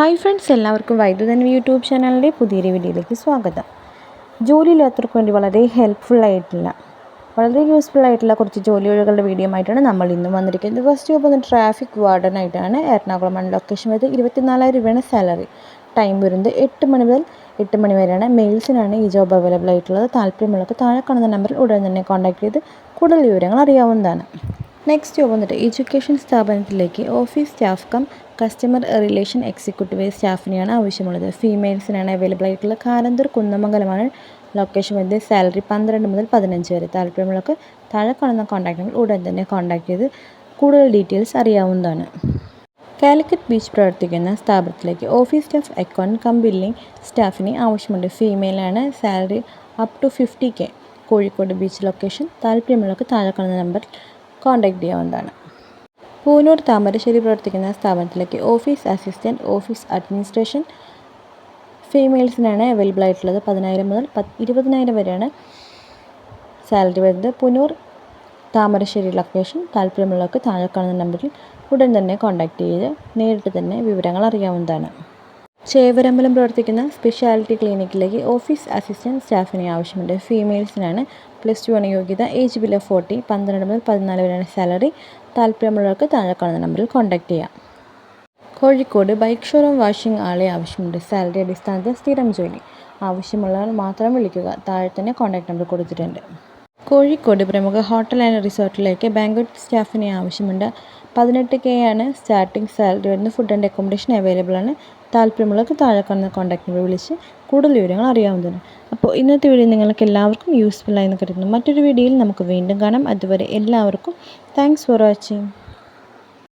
Hi friends എല്ലാവർക്കും വൈദ്യുതൻ YouTube ചാനലിന്റെ പുതിയൊരു വീഡിയോയിലേക്ക് സ്വാഗതം. ജോലിയില്ലാത്തവർക്ക് വേണ്ടി വളരെ ഹെൽപ്ഫുൾ ആയിട്ടുള്ള വളരെ യൂസ്ഫുൾ ആയിട്ടുള്ള കുറച്ച് ജോലി ഒഴികളുടെ വീഡിയോ ആയിട്ടാണ് നമ്മൾ ഇന്ന് വന്നിരിക്കുന്നത്. ഫസ്റ്റ് ജോബ് വന്ന് ട്രാഫിക് വാർഡൻ ആയിട്ടാണ് എറണാകുളം ലൊക്കേഷൻ വരുന്നത് ഇരുപത്തിനാലായിരം രൂപയാണ് സാലറി ടൈം വരുന്നത് എട്ട് മണി മുതൽ എട്ട് മണി വരെയാണ്. മെയിൽസിനാണ് ഈ ജോബ് അവൈലബിൾ ആയിട്ടുള്ളത്. താല്പര്യമുള്ളവർക്ക് താഴെ കാണുന്ന നമ്പറിൽ ഉടൻ തന്നെ കോൺടാക്ട് ചെയ്ത് കൂടുതൽ വിവരങ്ങൾ അറിയാവുന്നതാണ്. നെക്സ്റ്റ് വന്നിട്ട് എഡ്യൂക്കേഷൻ സ്ഥാപനത്തിലേക്ക് office staff cum customer relation executive സ്റ്റാഫിനെയാണ് ആവശ്യമുള്ളത്. ഫീമെയിൽസിനാണ് അവൈലബിൾ ആയിട്ടുള്ള കാരന്തൂർ കുന്നമംഗലമാണ്. ലൊക്കേഷൻ വരുന്നത് സാലറി പന്ത്രണ്ട് മുതൽ പതിനഞ്ച് വരെ. താല്പര്യമുള്ളവർക്ക് താഴെ കാണുന്ന കോൺടാക്ട് നമ്പർ ഉടൻ തന്നെ കോൺടാക്ട് ചെയ്ത് കൂടുതൽ ഡീറ്റെയിൽസ് അറിയാവുന്നതാണ്. കാലിക്കറ്റ് ബീച്ച് പ്രവർത്തിക്കുന്ന സ്ഥാപനത്തിലേക്ക് office staff account cum billing സ്റ്റാഫിനെ ആവശ്യമുണ്ട്. ഫീമെയിലാണ് salary up to fifty K Kozhikode beach location താല്പര്യമുള്ളവർക്ക് താഴെ കാണുന്ന നമ്പറിൽ കോൺടാക്ട് ചെയ്യാവുന്നതാണ്. പൂനൂർ താമരശ്ശേരി പ്രവർത്തിക്കുന്ന സ്ഥാപനത്തിലേക്ക് ഓഫീസ് അസിസ്റ്റന്റ് ഓഫീസ് അഡ്മിനിസ്ട്രേഷൻ ഫീമെയിൽസിനാണ് അവൈലബിൾ ആയിട്ടുള്ളത്. പതിനായിരം മുതൽ പത്ത് ഇരുപതിനായിരം വരെയാണ് സാലറി വരുന്നത്. പുനൂർ താമരശ്ശേരി ലൊക്കേഷൻ താല്പര്യമുള്ളവർക്ക് താഴെ കാണുന്ന നമ്പറിൽ ഉടൻ തന്നെ കോൺടാക്റ്റ് ചെയ്ത് നേരിട്ട് തന്നെ വിവരങ്ങൾ അറിയാവുന്നതാണ്. ചേവരമ്പലം പ്രവർത്തിക്കുന്ന സ്പെഷ്യാലിറ്റി ക്ലിനിക്കിലേക്ക് ഓഫീസ് അസിസ്റ്റന്റ് സ്റ്റാഫിനെ ആവശ്യമുണ്ട്. ഫീമെയിൽസിനാണ് പ്ലസ് ടു ആണ് യോഗ്യത ഏജ് ബിലോ ഫോർട്ടി പന്ത്രണ്ട് മുതൽ പതിനാല് വരെയാണ് സാലറി താല്പര്യമുള്ളവർക്ക് താഴെ കാണുന്ന നമ്പറിൽ കോൺടാക്റ്റ് ചെയ്യാം. കോഴിക്കോട് ബൈക്ക് ഷോറൂം വാഷിംഗ് ആളെ ആവശ്യമുണ്ട്. സാലറി അടിസ്ഥാനത്തിൽ സ്ഥിരം ജോലി. ആവശ്യമുള്ളവർ മാത്രം വിളിക്കുക. താഴെ തന്നെ കോൺടാക്ട് നമ്പർ കൊടുത്തിട്ടുണ്ട്. കോഴിക്കോട് പ്രമുഖ ഹോട്ടൽ ആൻഡ് റിസോർട്ടിലേക്ക് ബാങ്ക്വറ്റ് സ്റ്റാഫിനെ ആവശ്യമുണ്ട്. പതിനെട്ട് കെ ആണ് സ്റ്റാർട്ടിംഗ് സാലറി വരുന്നത് ഫുഡ് ആൻഡ് അക്കോമഡേഷൻ അവൈലബിൾ ആണ്. താല്പര്യമുള്ളവർക്ക് താഴെ കാണുന്ന കോൺടാക്ട് നമ്പർ വിളിച്ച് കൂടുതൽ വിവരങ്ങൾ അറിയാവുന്നതാണ്. അപ്പോൾ ഇന്നത്തെ വീഡിയോ നിങ്ങൾക്ക് എല്ലാവർക്കും യൂസ്ഫുൾ ആയെന്ന് കരുതുന്നു. മറ്റൊരു വീഡിയോയിൽ നമുക്ക് വീണ്ടും കാണാം. അതുവരെ എല്ലാവർക്കും താങ്ക്സ് ഫോർ വാച്ചിങ്